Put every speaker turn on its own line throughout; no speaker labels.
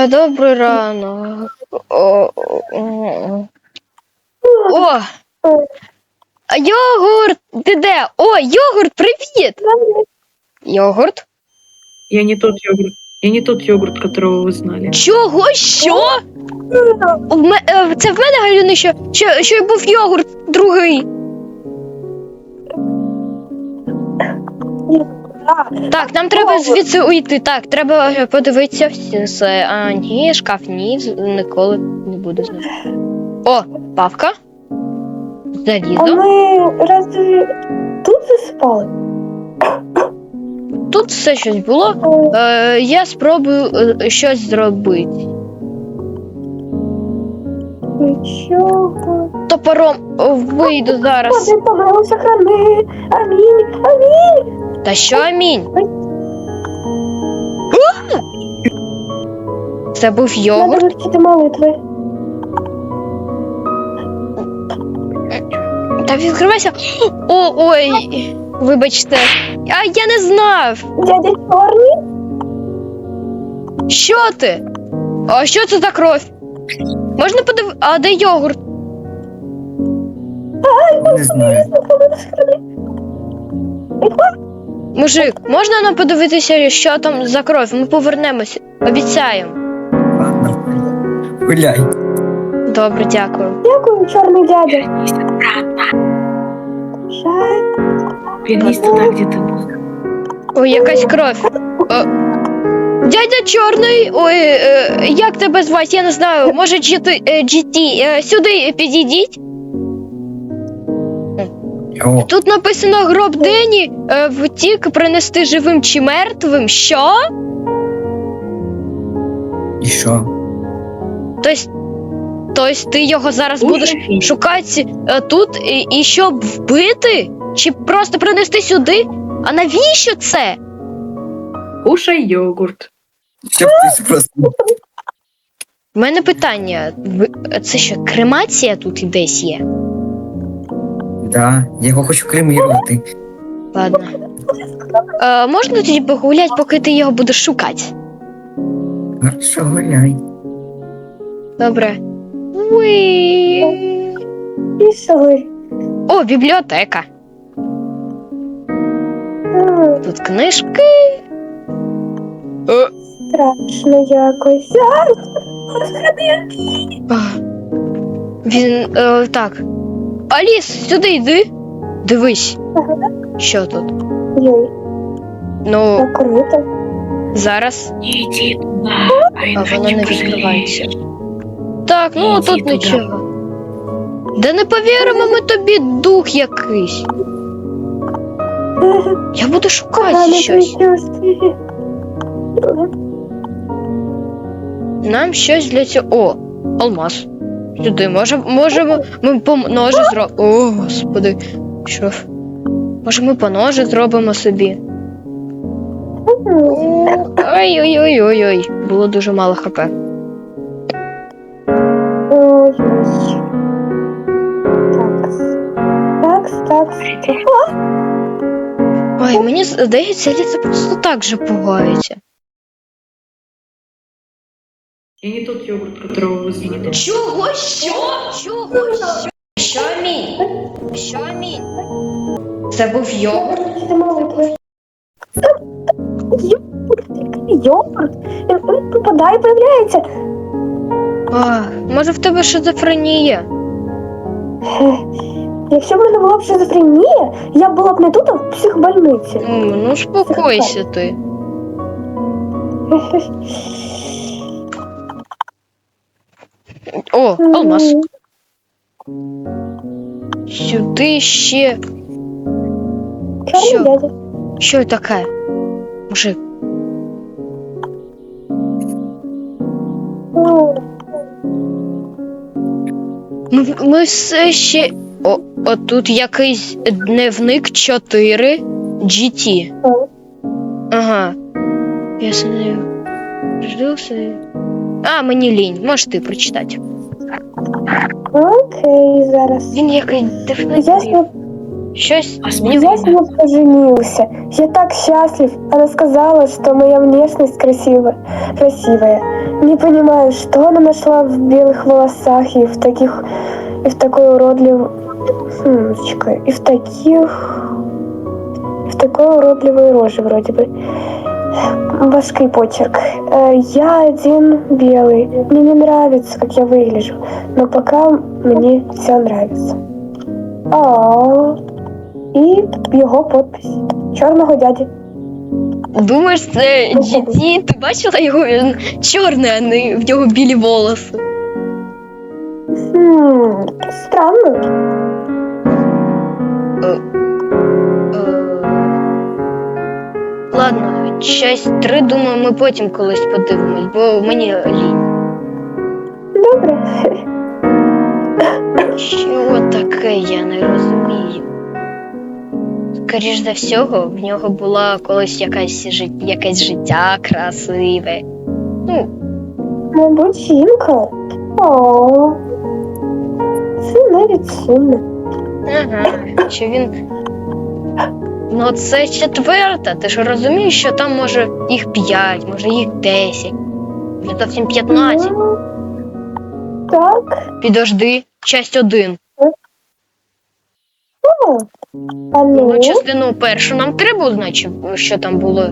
Е, Добрий ранок. О, о, Йогурт! Ти де? О, йогурт, привіт! Йогурт?
Я не тот йогурт. Я не тот йогурт, которого вы знали.
Чого? Що? Ме- е, Це в мене галюни, що, що, що був йогурт другий. Так, нам треба звідси уйти. Так, треба е, подивитися всі все. А ні, шкаф ні, ніколи не буду знати. О, павка.
А ми разве тут заспали?
Тут все щось було. Е, я спробую е, щось зробити.
Нічого.
Топором е, вийду зараз.
Боже, помилуй, сохрани. Амінь, амінь.
Та що амінь? Це був
Надо
йогурт.
вивчити молитви.
Та відкривайся. О, ой, вибачте. А я не знав.
Дядя Чорний?
Що ти? А що це за кров? Можна подив... А де йогурт?
Не знаю.
Мужик, можна нам подивитися, що там за кров? Ми повернемося. Обіцяємо.
Ладно. Гуляй.
Добре, дякую.
Дякую, чорний дядя. Жаль.
Вернись туда, где ты был.
Ой, якась кров. О, дядя чорний. Ой, е, як тебе звати? Я не знаю. Може, GT, е, GT. Е, сюди підійдіть.
О,
Тут написано гроб Дені е, втік принести живим чи мертвим. Що?
і що?
Тобто, тобто ти його зараз будеш шукати е, тут і, і щоб вбити? Чи просто принести сюди? А навіщо це?
Кушай йогурт.
Ти просто.
У мене питання: Ви- це що, кремація тут і десь є?
Да, я його хочу кремірувати.
Ладно. Е, можна тоді погуляти, поки ти його будеш шукати?
Хорошо, гуляй.
Добре.
Пішли.
О, бібліотека. Тут книжки.
Страшно якось.
Він. Е, так. Аліс, сюди йди. Дивись.
Ага.
Що тут?
Йой,
Ну,
закрито.
зараз.
Не иди туда, а
А
иначе
воно не відкривається. Так, ну
Іди
тут
туди.
нічого. Да не повіримо ми тобі дух якийсь. Я буду шукати щось. Нам щось для цього. О, алмаз. Сюди, може, можемо ми по ножі зробимо. О, господи. Що? Може, ми по ножі зробимо собі. Ой-ой-ой-ой-ой. Було дуже мало хп.
Ой.
Мені здається, Ліса просто так же пугається.
Я не тот йогурт, которого вы знали.
Чого? Що? Чого? Що? Що амінь? Що амінь? Це був йогурт?
Йогурт, йогурт. Він попадає і появляється.
А, може в тебе шизофренія?
Якщо б мене була б шизофренія, я була б не тут, а в психбольниці.
М, Ну, успокойся ти. О, алмаз. Сюди ще. Що? Що таке? Мужик. Ми, ми все ще. О, о, тут якийсь дневник 4 GT. Ага. Я с нею ждався. А, мені лінь, можеш ти прочитати.
Окей, зараз.
Він якийсь дивний.
Я, спро-
Щось
А
в
смотри,
нього
Я с ним поженился. Я так счастлив. Она сказала, что моя внешность красивая. красивая. Не понимаю, что она нашла в белых волосах и в таких... И в такой уродливой... Хм, чекай, и в таких... В такой уродливой роже вроде бы. Башкой почерк. Э, Я один белый. Мне не нравится, как я выгляжу. Но пока мне все нравится. А, і його подпись чорного дяді.
Думаєш, це GT? Ти бачила його? Він чорний, а не в нього білі волоси.
Хм, странно.
Е, Ладно, часть 3, думаю, ми потім колись подивимось, бо мені лінь.
Добре.
Що таке, я не розумію. Скоріш за всього, в нього була колись якась жит... якесь життя красиве. Ну,
Мабуть, жінка. О, це навіть сумно.
ага, що він. Ну, це четверта. Ти ж розумієш, що там може їх п'ять, може їх десять, вже зовсім 15.
Ну, Так.
Підожди, часть один.
Ну,
Ну, частину першу нам треба узнати, що там було.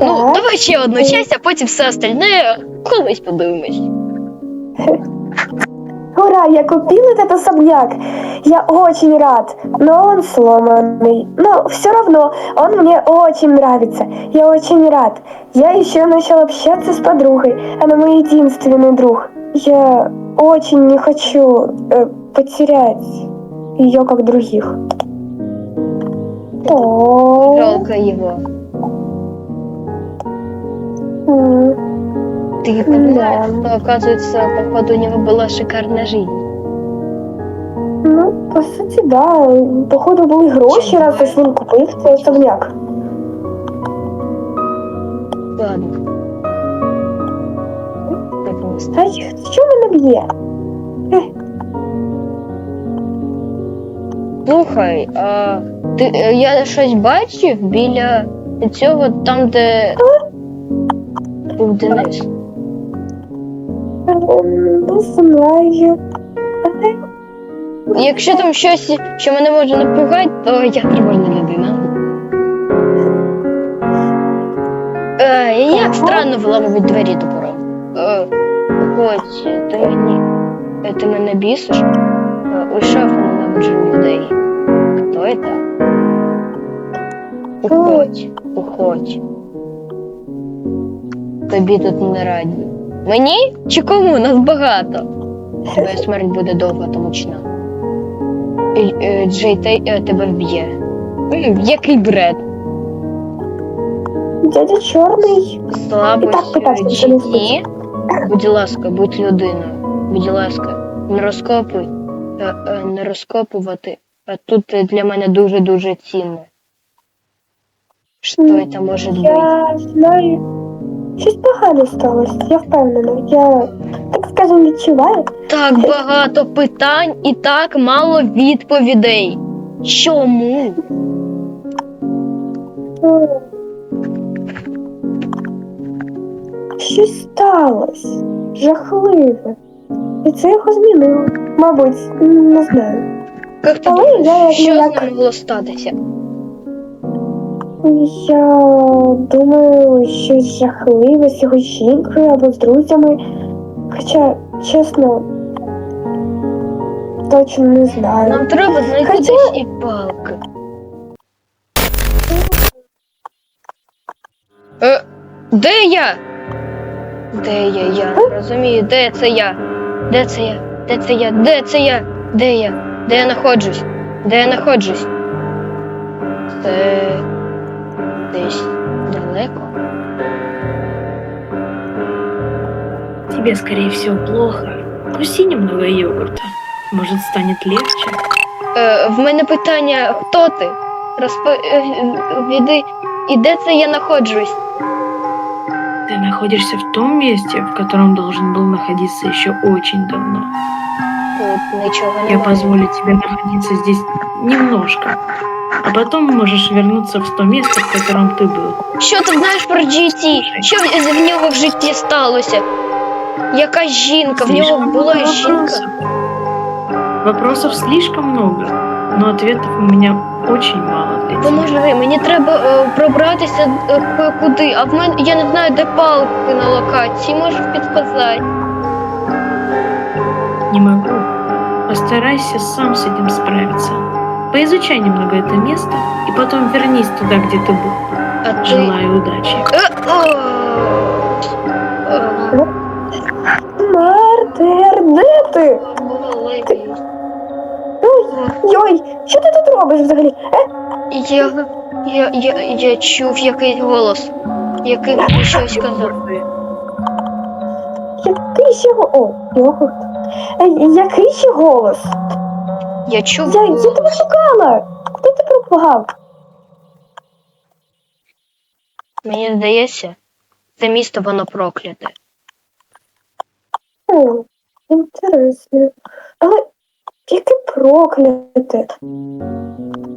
Ну, давай ще одну часть, а потім все остальне колись подивимось.
Ура, я купил этот особняк. Я очень рад, но он сломанный. Но все равно, он мне очень нравится. Я очень рад. Я еще начал общаться с подругой. Она мой единственный друг. Я очень не хочу э, потерять ее как других.
Жалко його.
м,
Ты понимаешь, что, оказывается, походу у него была шикарная жизнь.
Ну, по суті, да. Походу були гроші, раз ось він купив цей особняк.
Ладно. Так, не ст-
Та що мене б'є?
Слухай, а ти, е, я щось бачив біля цього, там, де був Денис.
Знаю.
Якщо там щось, що мене може напугати, то я тривожна людина. Е, як странно виламують двері топором. Е, Хоч ти мені. Ти мене бісиш. Е, Уйшов і ненавиджу людей. Хто це? Уходь, уходь. Тобі тут не раді. Мені чи кому? Нас багато. Твоя смерть буде довга та мучна. Е, Джей Тей е, тебе вб'є. М, Який бред.
Дядя чорний.
Слабость
так.
Будь ласка, будь людиною. Будь ласка, не розкопуй, е, е, не розкопувати. А тут е, для мене дуже-дуже цінне. Що це може бути?
Я знаю. Щось погане сталося, я впевнена. Я, так скажем, відчуваю.
Так багато питань і так мало відповідей. Чому?
Щось сталося. Жахливе. І це його змінило. Мабуть, не знаю.
Як ти
Але
думаєш,
я
що з ним могло статися?
Я думаю, щось жахливе з його жінкою або з друзями. Хоча, чесно, точно не знаю.
Нам треба знайти
Хоча-
десь і палки. Е, де я? Де я? Я не розумію, де це я? Де це я? Де це я? Де це я? Де я? Де я знаходжусь? Де я знаходжусь? Це десь далеко.
тебе, скорее всего, плохо. Вкуси немного йогурта. Может, станет легче.
Е, в мене питання, хто ти? Розповіди, і де це я знаходжусь?
Ты находишься в том месте, в котором должен был находиться еще очень давно.
Тут нічого
Я
немає.
позволю тебе находиться здесь немножко. А потом можешь вернуться в то место, в котором ты был.
Що ти знаєш про GT? Що в, в нього в житті сталося? Яка жінка? В нього
Слишком
була
много
жінка.
вопросов. Вопросов слишком много, но ответов у меня очень мало для тебя.
Поможи, мені треба е, пробратися е, ку- куди, а в мене я не знаю, де палки на локації, можеш підказати.
Не могу. Постарайся сам с этим справиться. Поизучай немного это место и потом вернись туда, где ты был.
А ти.
Желаю удачи.
Е, о, е,
Мартер, де ти? Йой, що ти тут робиш взагалі? Е,
Я, я, я, я чув якийсь голос, який щось казав.
який ще голос? О, йогурт. Е, який ще голос?
Я чув.
Я, я тебе шукала. Куди ти пропав?
Мені здається, це місто воно прокляте.
О, інтересно. Але яке прокляте.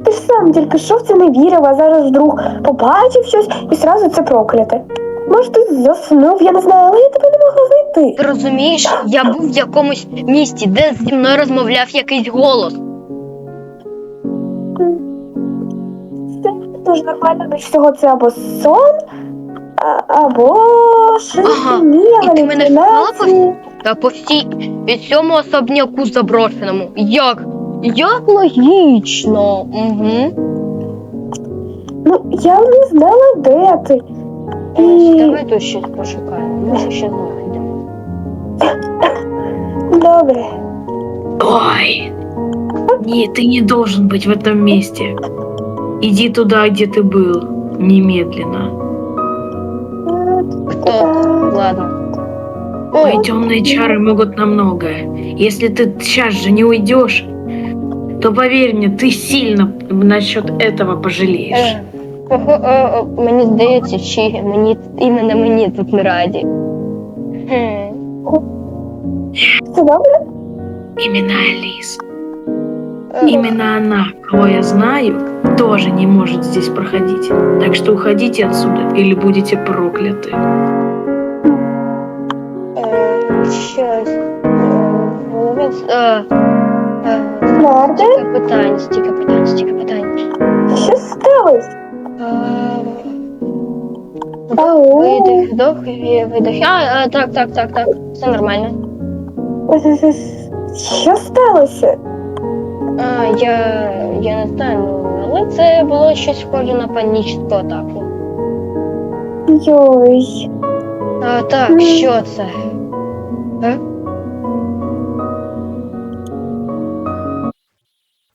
Ти ж сам тільки що в це не вірив, а зараз вдруг побачив щось і зразу це прокляте. Може, ти заснув, я не знаю, але я тебе не могла знайти.
Ти розумієш, я був в якомусь місті, де зі мною розмовляв якийсь голос.
Це дуже нормально до всього це або сон, а, або щось
Ага, і ти мене впала по. Та по всій цьому особняку заброшеному. Як? Як логічно. Угу.
Ну, я не знала, де ти.
Давай тут щось пошукаємо. Може ще знайдемо.
Добре.
Ой! Нет, ты не должен быть в этом месте. Иди туда, где ты был. Немедленно.
Хто? Ладно. Ой,
темные чары могут на многое. Если ты сейчас же не уйдешь, то поверь мне, ты сильно насчет этого пожалеешь.
е, кого, е, е, мені здається, чи мені іменно мені тут не раді. Хм.
Все добре?
Именно Алис.
Е,
Именно она, кого я знаю, тоже не может здесь проходить. Так что уходите отсюда или будете прокляты.
е, Щось. е, в голові з- е, е,
Марте,
Стільки питань, стільки питань, стільки питань.
що сталося? Ау.
Видих, вдох, видох. А, а, так, так, так, так. Все нормально.
Що сталося?
А, я, я не знаю, але це було щось схоже на панічну атаку.
Йой.
А, так,
М.
що це? Е?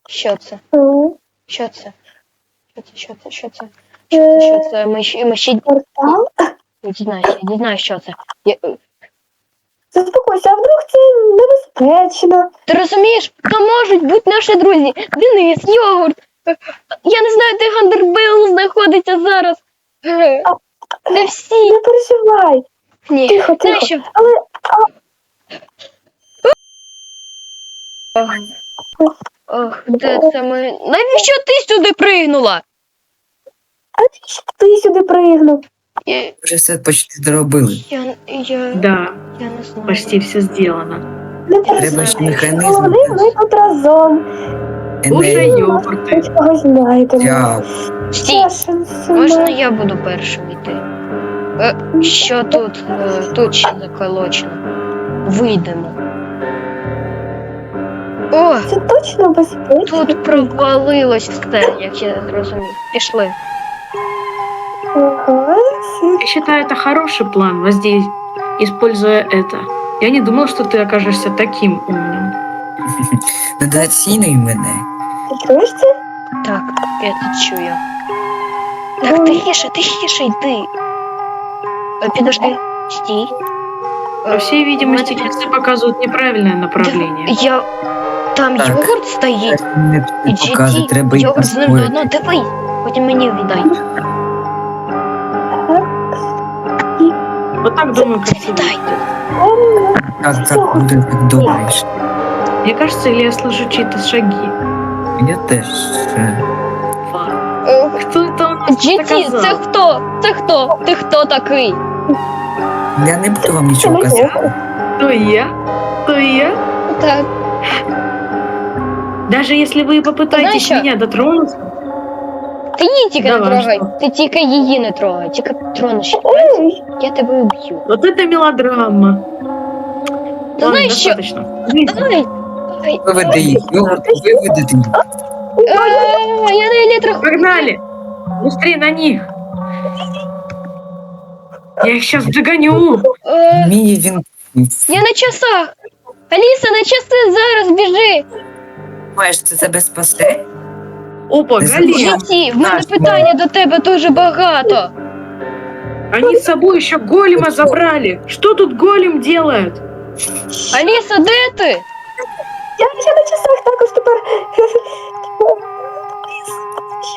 Що це? Що це? Це? Що це? Що це? Що це? Що це? Ми, ще- ми ще
Портал?
я дізнаюся, я дізнаюся, що це. Я, е,
Заспокойся, а вдруг це небезпечно?
Ти розумієш, то можуть бути наші друзі. Денис, йогурт. Я не знаю, де Гандербейл знаходиться зараз. Не всі.
Не переживай.
Ні.
Тихо, тихо.
Знаєш що?
Але
Ох, де це ми? Навіщо ти сюди пригнула?
А ти ж ти сюди пригнув?
Я,
Вже все почти зробили.
я, я,
Да,
я не знаю.
почти все сделано.
Не
Треба ще механізм.
Головне, ми тут разом.
Уже
Енергія.
йогурти.
Ви чогось знаєте.
Я
Стій, можна я буду першим йти? Е, що тут? Е, тут ще заколочено. Вийдемо. О,
Це точно безпечно?
тут провалилось все, як я зрозумів. Пішли.
Ага, всі
Я считаю, это хороший план, воздей... используя это. Я не думал, что ты окажешься таким умным.
недооцінюй мене.
Ти чуєш це?
Так, я тут чую. Так, тихіше, тихіше йди. Е, Підожди, стій.
По всей видимости,
мене-
часы показывают неправильное направление.
Я. Там
Так.
йогурт стоїть.
Мені
І
тут показує,
GT,
треба їх
йогурт з ним
освоїти.
заодно, дивись. Потім мені віддай.
Вот так думаю, красиво
Дай.
будет.
Ем,
Так, так буде так добре.
Мне кажется, или я слышу чьи-то шаги.
Я теж. е,
Е,
Кто это у нас
GT,
показал?
це хто? Це хто? Ти хто такий?
Я не буду вам нічого
Це
казати.
То я? То я?
Так.
Даже если вы попытаетесь
Знаешь,
меня дотронуться,
Ти її тільки не
Давай,
трогай.
що?
Ти тільки її не трогай. Тільки тронеш.
Ой,
Я тебе уб'ю.
вот это мелодрама.
Ти
Ладно,
знаєш що?
достаточно. Жизнь.
Ай, ай,
Виведи їх, виведи, виведете їх.
а, я на електроху.
Погнали! Быстрее на них! Я их сейчас догоню!
Е,
Мій він.
Я на часах. Аліса, на часи зараз біжи.
Маєш це тебе спасе?
Опа,
Ты
голем!
Житті, в мене
Наш,
питання до тебе дуже багато.
Они с собой еще голема забрали! Что тут голем делает?
Аліса, де ти?
я ще на часах також тепер.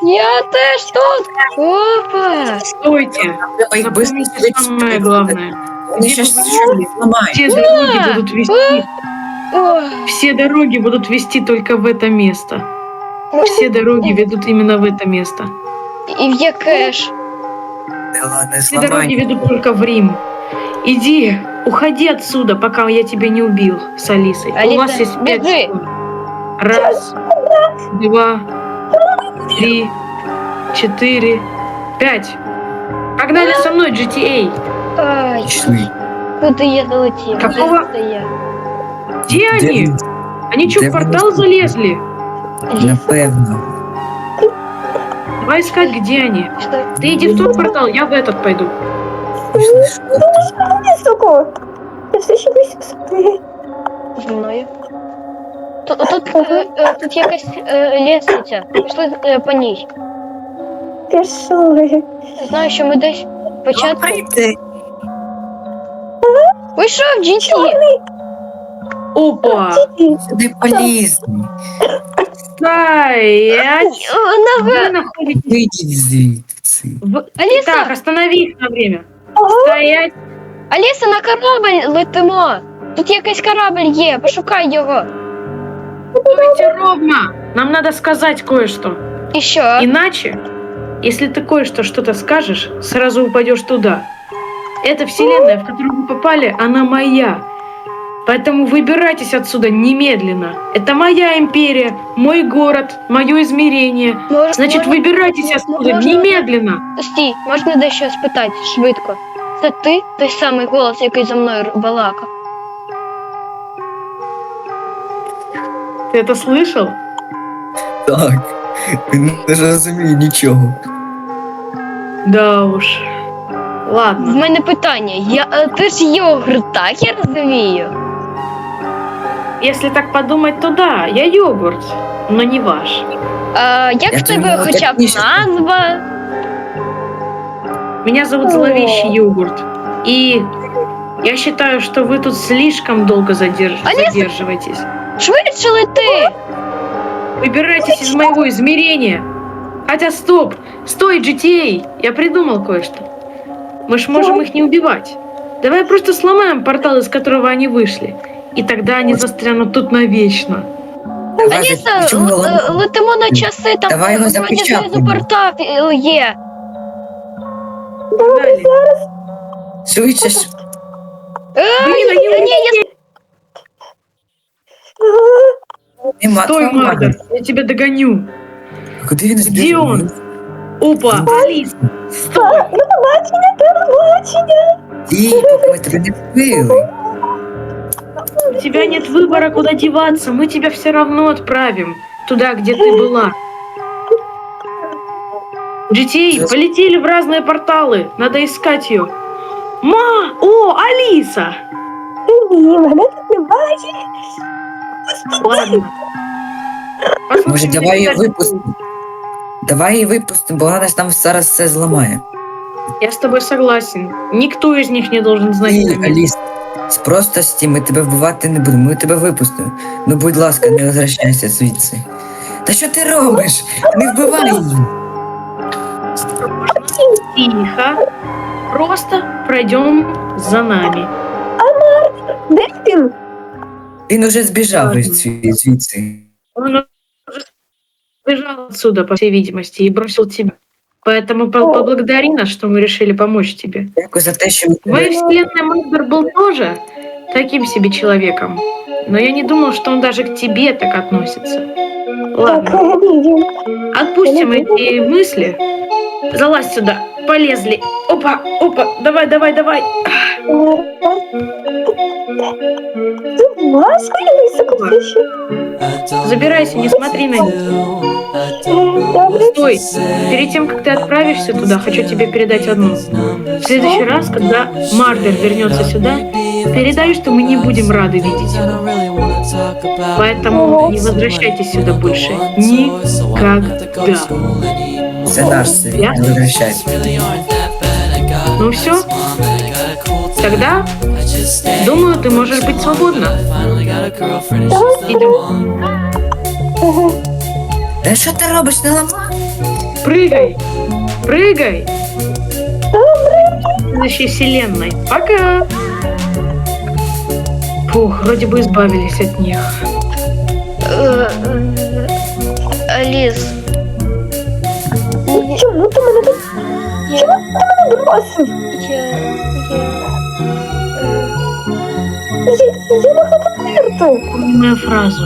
Я теж тут. Опа.
Стойте!
Треба їх
Запомните самое главное.
Вони щось зламають.
Все дороги будут вести...
О,
Все дороги будут вести только в это место. Все дороги ведут именно в это место.
і в яке ж?
Та ладно,
Все дороги
зламай.
ведут только в Рим. Иди, уходи отсюда, пока я тебя не убил с Алисой. У
Алиса,
вас есть пять
бежи.
секунд. Раз, два, три, четыре, пять. Погнали со мной, GTA.
Ай,
Пішли.
куди я залетів?
Какого?
Де це я?
Где
Де
они?
ви?
Они что,
Де
в
ви
портал
нас-
залезли?
Аліса,
Напевно.
Давай искать, где они.
що?
Ты иди в тот портал, я в этот пойду.
Пішли швидко.
Суку. Я все ще боюся собі.
Зі мною. Тут, тут, е, е, тут якась е, лестниця. Пішли е, по ній.
Пішли.
Знаю, що ми десь початку.
Добрий
Вийшов GT!
Опа!
Сюди полізли.
Стоять!
О, Нога!
Вы находитесь
Вийдіть звідси.
в...
Алиса!
Так, останови их на время.
Ага.
Стоять!
Аліса, на корабль летимо! Тут якийсь корабль є, пошукай його.
Стойте ровно! Нам надо сказать кое-что.
І що?
Иначе, если ты кое-что что-то скажешь, сразу упадешь туда. Эта вселенная, в которую вы попали, она моя. Поэтому выбирайтесь отсюда немедленно. Это моя империя, мой город, мое измерение.
Мож-
Значит,
можна-
выбирайтесь отсюда
можна-
немедленно.
Стій, можна дещо спитати швидко. Це ти той самий голос, який за мною балакав?
Ты это слышал?
Так. Він не розуміє нічого.
Да уж.
В
Ладно.
мене питання. Я, е, ти ж йогурт, так я розумію?
Если так подумать, то да, я йогурт, но не ваш.
А, як
Я
в тебе
думала,
хоча б назва?
Меня зовут Зловещий Йогурт. И я считаю, что вы тут слишком долго задерж-
Алиса!
задерживаетесь.
Швидше лети!
Выбирайтесь из моего измерения. Хотя стоп! Стой, GTA! Я придумал кое-что. Мы ж можем их не убивать. Давай просто сломаем портал, из которого они вышли. И тогда они застрянут тут навечно.
Давай
Аліса,
запечемо
л-
голову.
е, летимо на часи, там
Давай його
вроді
запечатаємо.
знизу портал е, є.
Погнали.
Швидше ж.
Е,
Блин, они
ні, я
Нема
Стой,
твого
Мардер, я тебя догоню.
А Куди він
Де
збіг?
он? Опа, Алис, стой!
До побачення, до побачення.
Ті, поки ми тебе не вбили.
У тебя нет выбора, куда деваться. Мы тебя все равно отправим туда, где ты была. GTA, полетели в разные порталы. Надо искать ее. Ма! О, Алиса!
Ні, мене тут немає.
Ладно. Посмотрим
Може,
на
давай її
тебя.
випустимо. Давай її випустимо, бо вона ж там зараз все зламає.
Я с тобой согласен. Никто из них не должен знать
Ні,
это место.
Аліс, з простості ми тебе вбивати не будемо, ми тебе випустимо. Ну, будь ласка, не возвращайся звідси. Та що ти робиш? Не вбивай її.
Тихо. Просто пройдем за нами.
Де він?
Він уже збіжав
Ладно.
звідси- звідси.
Он уже сбежал отсюда, по всей видимости, и бросил тебя. Поэтому по-
О.
поблагодари нас, что мы решили помочь тебе.
Дякую за те, що ви
В моей вселенной Мальбер был тоже таким себе человеком. Но я не думал, что он даже к тебе так относится. Ладно,
Лидия.
отпустим эти мысли. Залазь сюда. Полезли. Опа, опа, давай, давай, давай.
Высокопущий?
Забирайся, не смотри на них. Стой, перед тем, как ты отправишься туда, хочу тебе передать одно. В следующий раз, когда Мардер вернется сюда, передай, что мы не будем рады видеть его. Поэтому не возвращайтесь сюда больше. Никогда.
Це наш не возвращайся.
Ну все, тогда, думаю, ты можешь быть свободна. Идем.
Та що ти робиш, не ламай?
Прыгай! Прыгай! Следующей вселенной. Пока! Фух, вроде бы избавились от них.
Аліс,
Чому ти мене тут? Чому ти мене бросив?
я. я.
Я, я могла померти.
Помни мою фразу.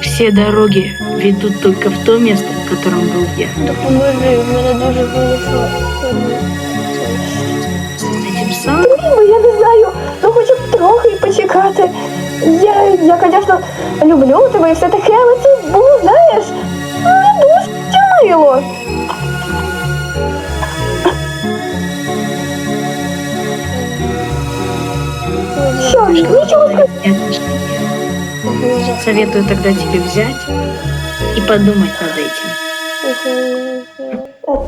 Все дороги ведут только в то место, в котором был я.
Допоможи, в мене дуже велика.
С этим самым
Блін, ну я не знаю, ну хоча б трохи почекати. Я, я, звісно, люблю тебе і все таке, але це
Советую тогда тебе взять и подумать над этим. Путь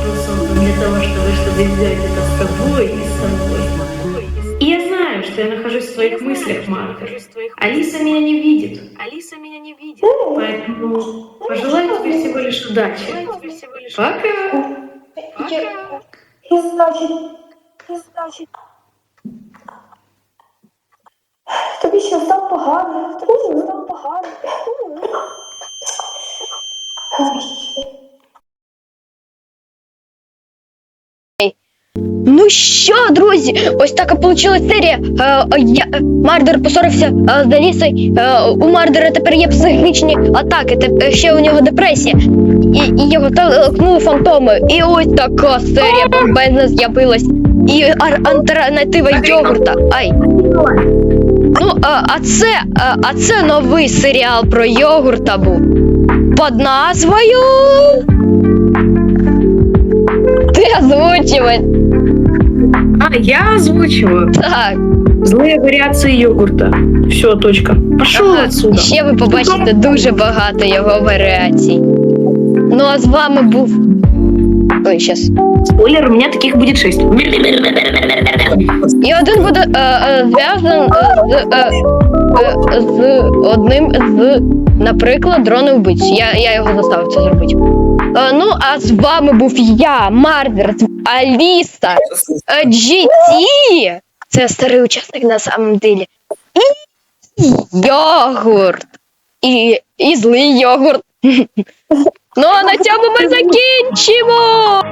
был создан для того, чтобы, чтобы взять это с тобой и с собой. И я знаю, что я нахожусь в твоих мыслях, Маркер. Алиса меня не видит. Алиса меня не видит. Поэтому пожелаю тебе всего лишь удачи. Пока.
І значить, і значить. Тобі ще став погано, тобі ще став погано.
Ну що, друзі, ось така вийшла серія. Е, е, я, Мардер посорився е, з Алісою. Е, у Мардера тепер є психічні атаки, теп- ще у нього депресія. І, і його толкнули фантоми. І ось така серія бомбезна з'явилась. І альтернатива йогурта. Ай. Ну, а, а це, а, а це новий серіал про йогурта був. Під назвою. Ти озвучувати.
А, я озвучиваю.
Так.
Злые вариации йогурта. Все, точка. Пошел
Ага,
отсюда.
Ще ви побачите дуже багато його варіацій. Ну а з вами був. Ой, щас.
Спойлер, у меня таких будет шесть.
І один буде е, е, зв'язаний з, е, е, з одним з, наприклад, дрони вбивць. Я, я його заставив це зробити. Е, ну, а з вами був я, Мардер, Аліса, е, GT. Це старий учасник на самом деле. І йогурт. І, і злий йогурт. Ну а на цьому ми закінчимо.